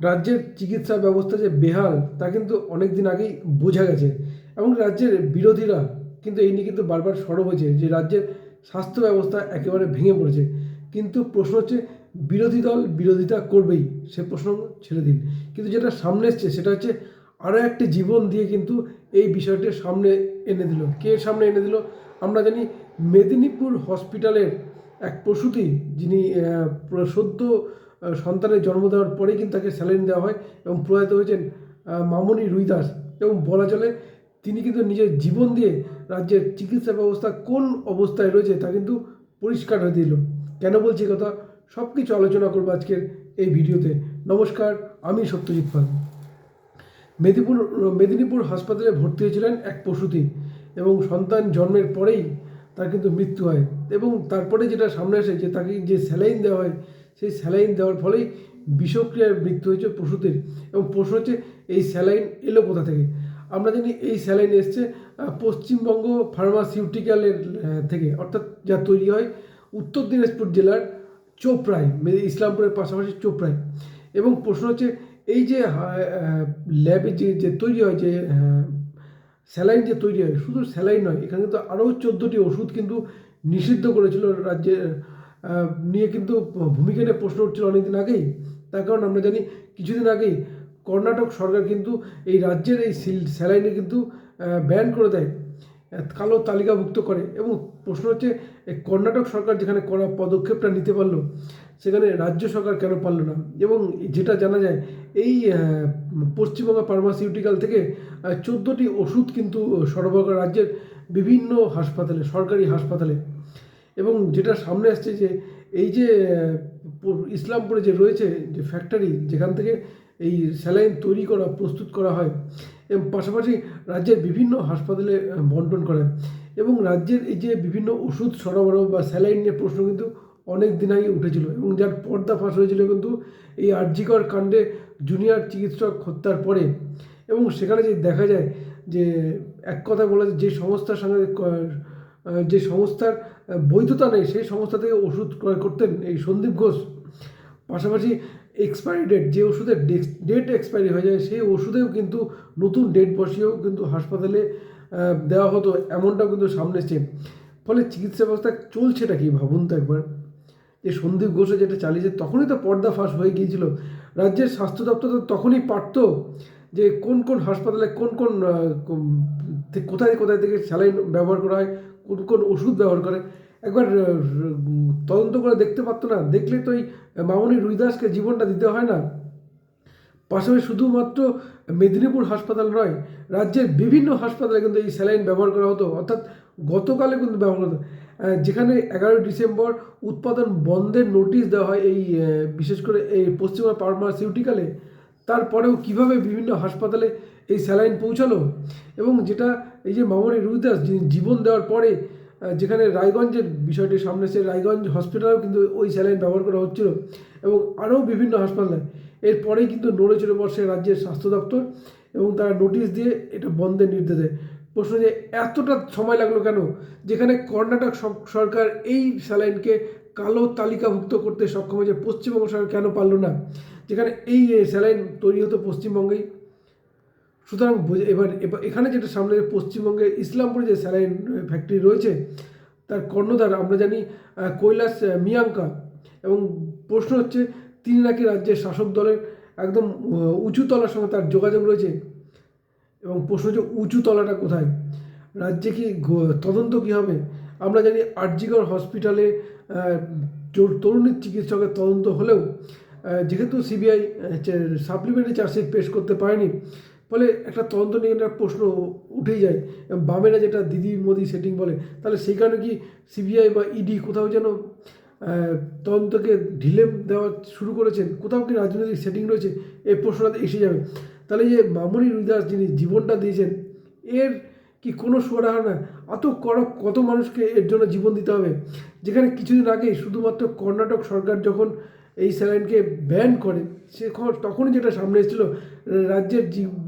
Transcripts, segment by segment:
রাজ্যের চিকিৎসা ব্যবস্থা যে বেহাল, তা কিন্তু অনেক দিন আগেই বোঝা গেছে। এবং রাজ্যের বিরোধীরা কিন্তু এই নিয়ে কিন্তু বারবার সরব হয়েছে যে রাজ্যের স্বাস্থ্য ব্যবস্থা একেবারে ভেঙে পড়েছে। কিন্তু প্রশ্ন হচ্ছে, বিরোধী দল বিরোধিতা করবেই? সে প্রশ্ন ছেড়ে দিন। কিন্তু যেটা সামনে এসছে, সেটা হচ্ছে আরও একটি জীবন দিয়ে কিন্তু এই বিষয়টি সামনে এনে দিল। কে সামনে এনে দিল? আমরা জানি মেদিনীপুর হসপিটালের এক প্রসূতি যিনি সদ্য সন্তানের জন্ম দেওয়ার পরেই কিন্তু তাকে স্যালাইন দেওয়া হয় এবং প্রয়াত হয়েছেন মামনি রুইদাস এবং বলা চলে তিনি কিন্তু নিজের জীবন দিয়ে রাজ্যের চিকিৎসা ব্যবস্থা কোন অবস্থায় রয়েছে তা কিন্তু পরিষ্কার হয়ে দিল। কেন বলছি কথা? সব কিছু আলোচনা করব আজকের এই ভিডিওতে। নমস্কার, আমি সত্যজিৎ পাল। মেদিনীপুর মেদিনীপুর হাসপাতালে ভর্তি হয়েছিলেন এক প্রসূতি এবং সন্তান জন্মের পরেই তার কিন্তু মৃত্যু হয় এবং তারপরে যেটা সামনে আসে যে তাকে যে স্যালাইন দেওয়া হয় সেই স্যালাইন দেওয়ার ফলেই বিষক্রিয়ার মৃত্যু হয়েছে পশুদের। এবং প্রশ্ন হচ্ছে এই স্যালাইন এলো কোথা থেকে? আমরা জানি এই স্যালাইন এসছে পশ্চিমবঙ্গ ফার্মাসিউটিক্যালের থেকে অর্থাৎ যা তৈরি হয় উত্তর দিনাজপুর জেলার চোপড়ায় মে- ইসলামপুরের পাশাপাশি চোপড়ায়। এবং প্রশ্ন হচ্ছে এই যে ল্যাবে যে যে তৈরি হয় যে স্যালাইন যে তৈরি হয় শুধু স্যালাইন নয় এখানে কিন্তু আরও চোদ্দোটি ওষুধ কিন্তু নিষিদ্ধ করেছিল রাজ্যে আহ, নিয়ে কিন্তু ভূমিকা নিয়ে প্রশ্ন উঠছিল অনেকদিন আগেই। তার কারণ আমরা জানি কিছুদিন আগেই কর্ণাটক সরকার কিন্তু এই রাজ্যের এই স্যালাইনে কিন্তু ব্যান করে দেয় কালো তালিকাভুক্ত করে। এবং প্রশ্ন হচ্ছে কর্ণাটক সরকার যেখানে করা পদক্ষেপটা নিতে পারল, সেখানে রাজ্য সরকার কেন পারল না? এবং যেটা জানা যায়, এই পশ্চিমবঙ্গ ফার্মাসিউটিক্যাল থেকে চোদ্দোটি ওষুধ কিন্তু সরবরাহ রাজ্যের বিভিন্ন হাসপাতালে, সরকারি হাসপাতালে। এবং যেটা সামনে আসছে যে এই যে ইসলামপুরে যে রয়েছে যে ফ্যাক্টরি যেখান থেকে এই স্যালাইন তৈরি করা, প্রস্তুত করা হয়, এবং পাশাপাশি রাজ্যের বিভিন্ন হাসপাতালে বন্টন করে। এবং রাজ্যের এই যে বিভিন্ন ওষুধ সরবরাহ বা স্যালাইন নিয়ে প্রশ্ন কিন্তু অনেক দিন আগে উঠেছিল। এবং যার পর্দা ফাঁস হয়েছিল কিন্তু এই আর্জিকর কাণ্ডে জুনিয়র চিকিৎসক হত্যার পরে। এবং সেখানে যে দেখা যায় যে, এক কথা বলা যে সংস্থার সঙ্গে যে সংস্থার বৈধতা নেই, সেই সংস্থা থেকে ওষুধ ক্রয় করতেন এই সন্দীপ ঘোষ। পাশাপাশি এক্সপায়ারি ডেট যে ওষুধের ডেট এক্সপায়ারি হয়ে যায়, সেই ওষুধেও কিন্তু নতুন ডেট বসিয়েও কিন্তু হাসপাতালে দেওয়া হতো, এমনটাও কিন্তু সামনে এসছে। ফলে চিকিৎসা ব্যবস্থা চলছেটা কি ভাবুন তো একবার? যে সন্দীপ ঘোষে যেটা চালিয়েছে, তখনই তো পর্দা ফাঁস হয়ে গিয়েছিল। রাজ্যের স্বাস্থ্য দপ্তর তো তখনই পারতো যে কোন কোন হাসপাতালে কোন কোন, কোথায় কোথায় থেকে স্যালাইন ব্যবহার করা হয় কোন কোন ওষুধ ব্যবহার করে। একবার তদন্ত করে দেখতে পারতো না। দেখলে তো এই মামনি রুইদাসকে জীবনটা দিতে হয় না। পাশাপাশি শুধুমাত্র মেদিনীপুর হাসপাতাল নয়, রাজ্যের বিভিন্ন হাসপাতালে কিন্তু এই স্যালাইন ব্যবহার করা হতো। অর্থাৎ গতকালে কিন্তু ব্যবহার হতো। যেখানে এগারোই ডিসেম্বর উৎপাদন বন্ধের নোটিশ দেওয়া হয় এই বিশেষ করে এই পশ্চিমবঙ্গ ফার্মাসিউটিক্যালে। তারপরেও কীভাবে বিভিন্ন হাসপাতালে এই স্যালাইন পৌঁছানো এবং যেটা এই যে মামনি রুইদাস যিনি জীবন দেওয়ার পরে যেখানে রায়গঞ্জের বিষয়টি সামনে এসে রায়গঞ্জ হসপিটালেও কিন্তু ওই স্যালাইন ব্যবহার করা হচ্ছিল এবং আরও বিভিন্ন হাসপাতালে। এরপরেই কিন্তু নড়ে চড়ে বসে রাজ্যের স্বাস্থ্য দপ্তর এবং তারা নোটিশ দিয়ে এটা বন্ধের নির্দেশ দেয়। প্রশ্ন যে এতটা সময় লাগল কেন? যেখানে কর্ণাটক সরকার এই স্যালাইনকে কালো তালিকাভুক্ত করতে সক্ষম হয়েছে, পশ্চিমবঙ্গ সরকার কেন পারল না? যেখানে এই স্যালাইন তৈরি হতো পশ্চিমবঙ্গেই। সুতরাং বোঝা- এবার এখানে যেটা সামনে পশ্চিমবঙ্গে ইসলামপুরে যে স্যালাইন ফ্যাক্টরি রয়েছে, তার কর্ণধার আমরা জানি কৈলাস মিয়াঙ্কা। এবং প্রশ্ন হচ্ছে, তিনি নাকি রাজ্যের শাসক দলের একদম উঁচু তলার সঙ্গে তার যোগাযোগ রয়েছে? এবং প্রশ্ন হচ্ছে, উঁচু তলাটা কোথায়? রাজ্যে কি তদন্ত কী হবে? আমরা জানি আরজিগর হসপিটালে তরুণীর চিকিৎসকের তদন্ত হলেও যেহেতু সিবিআই সাপ্লিমেন্টারি চার্জশিট পেশ করতে পারেনি ফলে একটা তদন্ত নিয়ে একটা প্রশ্ন উঠেই যায়। বামেরা যেটা দিদি মোদি সেটিং বলে, তাহলে সেই কারণে কি সিবিআই বা ইডি কোথাও যেন তদন্তকে ঢিলে দেওয়া শুরু করেছেন? কোথাও কি রাজনৈতিক সেটিং রয়েছে? এই প্রশ্নটা এসে যাবে। তাহলে যে মামনি রুইদাস যিনি জীবনটা দিয়েছেন, এর কি কোনো সুরাহা না এত কর কত মানুষকে এর জন্য জীবন দিতে হবে? যেখানে কিছুদিন আগে শুধুমাত্র কর্ণাটক সরকার যখন এই স্যালাইনকে ব্যান করে। সে তখনই যেটা সামনে এসেছিল, রাজ্যের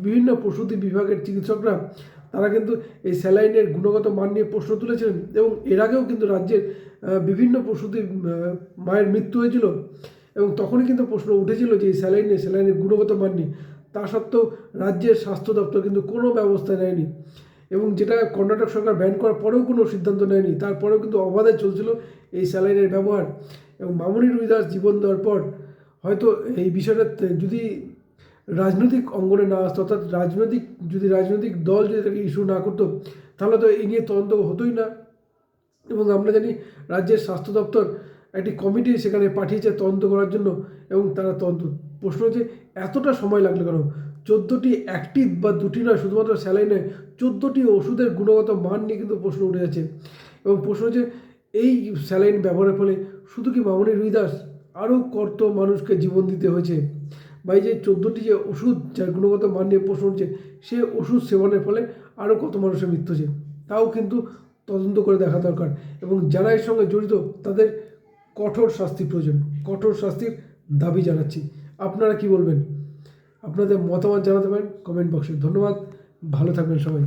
বিভিন্ন প্রসূতি বিভাগের চিকিৎসকরা, তারা কিন্তু এই স্যালাইনের গুণগত মান নিয়ে প্রশ্ন তুলেছিলেন এবং এর আগেও কিন্তু রাজ্যের বিভিন্ন প্রসূতি মায়ের মৃত্যু হয়েছিল এবং তখনই কিন্তু প্রশ্ন উঠেছিল যে এই স্যালাইন নিয়ে স্যালাইনের গুণগত মান নিয়ে। তা সত্ত্বেও রাজ্যের স্বাস্থ্য দপ্তর কিন্তু কোনো ব্যবস্থা নেয়নি এবং যেটা কর্ণাটক সরকার ব্যান করার পরেও কোনো সিদ্ধান্ত নেয়নি, তারপরেও কিন্তু অবাধে চলছিল এই স্যালাইনের ব্যবহার। এবং মামনি রুইদাস জীবন দেওয়ার পর হয়তো এই বিষয়টা যদি রাজনৈতিক অঙ্গনে না আসতো, অর্থাৎ রাজনৈতিক, যদি রাজনৈতিক দল যদি তাকে ইস্যু না করতো, তাহলে তো এই নিয়ে তদন্ত হতোই না। এবং আমরা জানি রাজ্যের স্বাস্থ্য দপ্তর একটি কমিটি সেখানে পাঠিয়েছে তদন্ত করার জন্য এবং তারা তদন্ত, প্রশ্ন হচ্ছে এতটা সময় লাগল কেন? চোদ্দোটি একটি বা দুটি নয়, শুধুমাত্র স্যালাইনে চোদ্দোটি ওষুধের গুণগত মান নিয়ে কিন্তু প্রশ্ন উঠে যাচ্ছে। এবং প্রশ্ন হচ্ছে এই স্যালাইন ব্যবহারের ফলে শুধু কি মামনি রুইদাস আরও কত মানুষকে জীবন দিতে হয়েছে? বা এই যে চোদ্দোটি যে ওষুধ যার গুণগত মান নিয়ে প্রশ্ন উঠছে, সে ওষুধ সেবনের ফলে আরও কত মানুষের মৃত্যু হচ্ছে তাও কিন্তু তদন্ত করে দেখা দরকার। এবং যারা এর সঙ্গে জড়িত, তাদের কঠোর শাস্তি প্রয়োজন। কঠোর শাস্তির দাবি জানাচ্ছি। আপনারা কি বলবেন? আপনাদের মতামত জানাতে পারেন কমেন্ট বক্সে। ধন্যবাদ। ভালো থাকবেন সবাই।